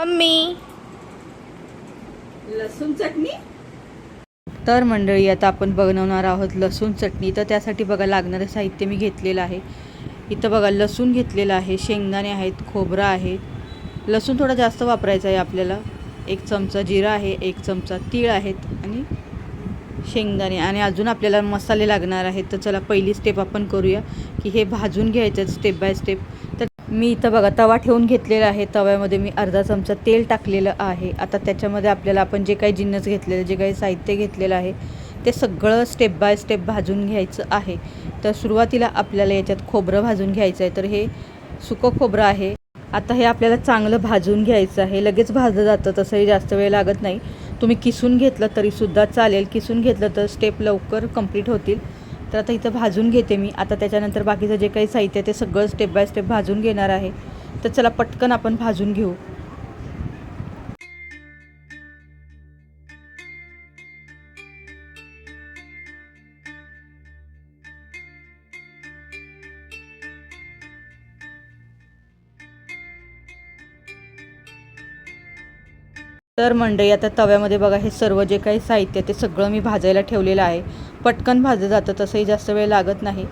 Mummy. लसूण चटणी? तर मंडळी आता आपण बनवणार आहोत लसूण चटणी. तर त्यासाठी बघा लागणारं साहित्य मी घेतलेलं आहे. इथं बघा लसूण घेतलेलं आहे. शेंगदाणे आहेत खोबरं आहे. लसूण थोडा जास्त वापरायचा आहे आपल्याला. एक चमचा जिरा आहे एक चमचा तीळ आहेत आणि शेंगदाणे. आणि अजून आपल्याला मसाले लागणार आहेत. तर चला पहिली स्टेप आपण करूया की हे भाजून घ्यायचं स्टेप बाय स्टेप तर मी इथं बघा तवा ठेवून घेतलेला आहे. तव्यामध्ये मी अर्धा चमचा तेल टाकलेलं आहे. आता त्याच्यामध्ये आपल्याला आपण जे काही जिन्नस घेतलेलं जे काही साहित्य घेतलेलं आहे ते सगळं स्टेप बाय स्टेप भाजून घ्यायचं आहे. तर सुरुवातीला आपल्याला याच्यात खोबरं भाजून घ्यायचं आहे. तर हे सुकं खोबरं आहे. आता हे आपल्याला चांगलं भाजून घ्यायचं आहे. लगेच भाजलं जातं तसंही जास्त वेळ लागत नाही. तुम्ही किसून घेतलं तरीसुद्धा चालेल. किसून घेतलं तर स्टेप लवकर कंप्लीट होतील. तर आता इथं भाजून घेते मी. आता त्याच्यानंतर बाकीचं जे काही साहित्य आहे ते सगळं स्टेप बाय स्टेप भाजून घेणार आहे. तर चला पटकन आपण भाजून घेऊ. तर मंडई आता तव्यामध्ये बघा हे सर्व जे काही साहित्य ते सगळं मी भाजायला ठेवलेलं आहे. पटकन भाजलं जातं तसंही जास्त वेळ लागत नाही.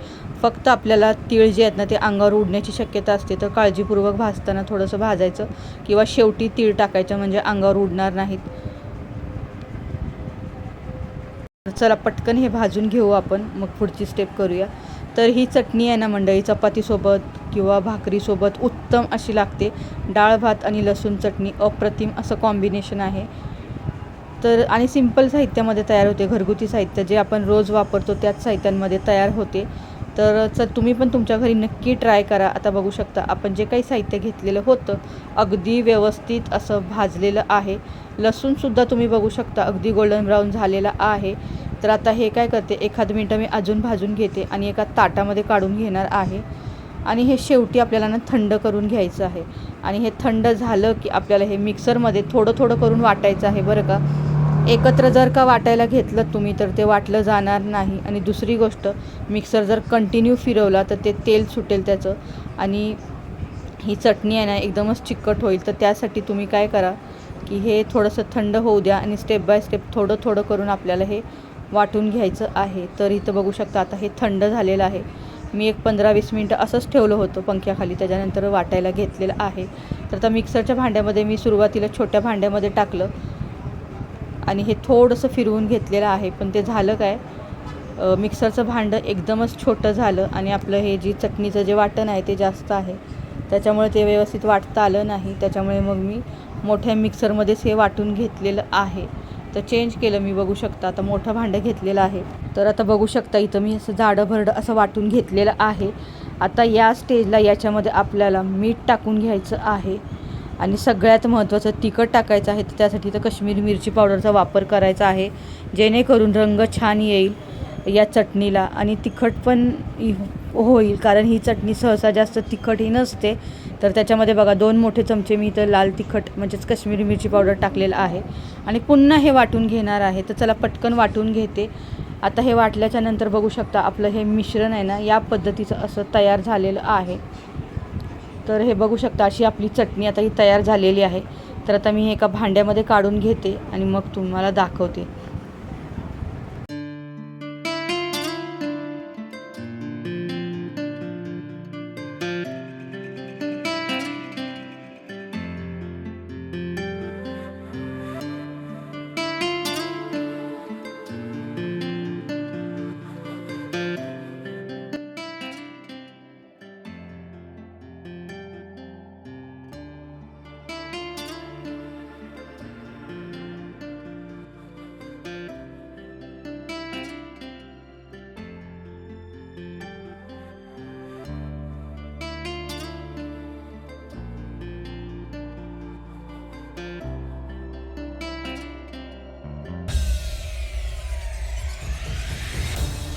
फक्त आपल्याला तीळ जे आहेत ना ते अंगावर उडण्याची शक्यता असते. तर काळजीपूर्वक भाजताना थोडंसं भाजायचं किंवा शेवटी तीळ टाकायचं म्हणजे अंगावर उडणार नाहीत. चला पटकन हे भाजून घेऊ आपण. मग पुढची स्टेप करूया. तर ही चटणी आहे ना मंडळी चपातीसोबत किंवा भाकरीसोबत उत्तम अशी लागते. डाळ भात आणि लसूण चटणी अप्रतिम असं कॉम्बिनेशन आहे. तर आणि सिंपल साहित्यामध्ये तयार होते. घरगुती साहित्य जे आपण रोज वापरतो त्याच साहित्यांमध्ये तयार होते. तर चल तुम्ही पण तुमच्या घरी नक्की ट्राय करा. आता बघू शकता आपण जे काही साहित्य घेतलेलं होतं अगदी व्यवस्थित असं भाजलेलं आहे. लसूणसुद्धा तुम्ही बघू शकता अगदी गोल्डन ब्राऊन झालेला आहे. तर आता हे काय करते एखाद मिनटं मी अजून भाजून घेते आणि एका ताटामध्ये काढून घेणार आहे. आणि हे शेवटी आपल्याला ना थंड करून घ्यायचं आहे. आणि हे थंड झालं की आपल्याला हे मिक्सरमध्ये थोडं थोडं करून वाटायचं आहे बरं का. एकत्र जर का वाटायला घेतलं तुम्ही तर ते वाटलं जाणार नाही. आणि दुसरी गोष्ट मिक्सर जर कंटिन्यू फिरवला तर ते तेल सुटेल त्याचं. आणि ही चटणी आहे ना एकदमच चिकट होईल. तर त्यासाठी तुम्ही काय करा की हे थोडंसं थंड होऊ द्या आणि स्टेप बाय स्टेप थोडं थोडं करून आपल्याला हे वाटून घ्यायचं आहे. तर इथं बघू शकता आता हे थंड झालेलं आहे. मी एक पंधरा वीस मिनटं असंच ठेवलं होतं पंख्याखाली त्याच्यानंतर वाटायला घेतलेलं आहे. तर आता मिक्सरच्या भांड्यामध्ये मी सुरुवातीला छोट्या भांड्यामध्ये टाकलं. आणि हे थोडंसं फिरवून घेतलेलं आहे पण ते झालं काय? मिक्सरचं भांडं एकदमच छोटं झालं आणि आपलं हे जी चटणीचं जे वाटण आहे ते जास्त आहे. त्याच्यामुळे ते व्यवस्थित वाटता आलं नाही. त्याच्यामुळे मग मी मोठ्या मिक्सरमध्येच हे वाटून घेतलेलं आहे. तर चेंज केलं मी बघू शकता. आता मोठं भांडं घेतलेलं आहे. तर आता बघू शकता इथं मी असं जाडं भरडं असं वाटून घेतलेलं आहे. आता या स्टेजला याच्यामध्ये आपल्याला मीठ टाकून घ्यायचं आहे. आणि सगळ्यात महत्त्वाचं तिखट टाकायचं आहे तर त्यासाठी तर कश्मीरी मिरची पावडरचा वापर करायचा आहे जेणेकरून रंग छान येईल या चटणीला. आणि तिखट पण होईल कारण ही चटणी सहसा जास्त तिखटही नसते. तर त्याच्यामध्ये बघा दोन मोठे चमचे मी इथं लाल तिखट म्हणजेच कश्मीरी मिरची पावडर टाकलेलं आहे. आणि पुन्हा हे वाटून घेणार आहे तर चला पटकन वाटून घेते. आता हे वाटल्याच्या नंतर बघू शकता आपलं हे मिश्रण आहे ना या पद्धतीचं असं तयार झालेलं आहे. तर हे बघू शकता अशी आपली चटणी आता ही तयार झालेली आहे. तर आता मी हे एका भांड्यामध्ये काढून घेते आणि मग तुम्हाला दाखवते.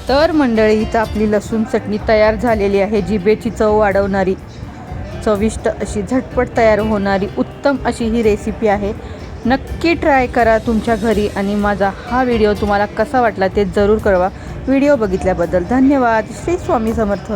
तर मंडळी इथं आपली लसूण चटणी तयार झालेली आहे. जिभेची चव वाढवणारी चविष्ट अशी झटपट तयार होणारी उत्तम अशी ही रेसिपी आहे. नक्की ट्राय करा तुमच्या घरी आणि माझा हा व्हिडिओ तुम्हाला कसा वाटला ते जरूर कळवा. व्हिडिओ बघितल्याबद्दल धन्यवाद. श्री स्वामी समर्थ.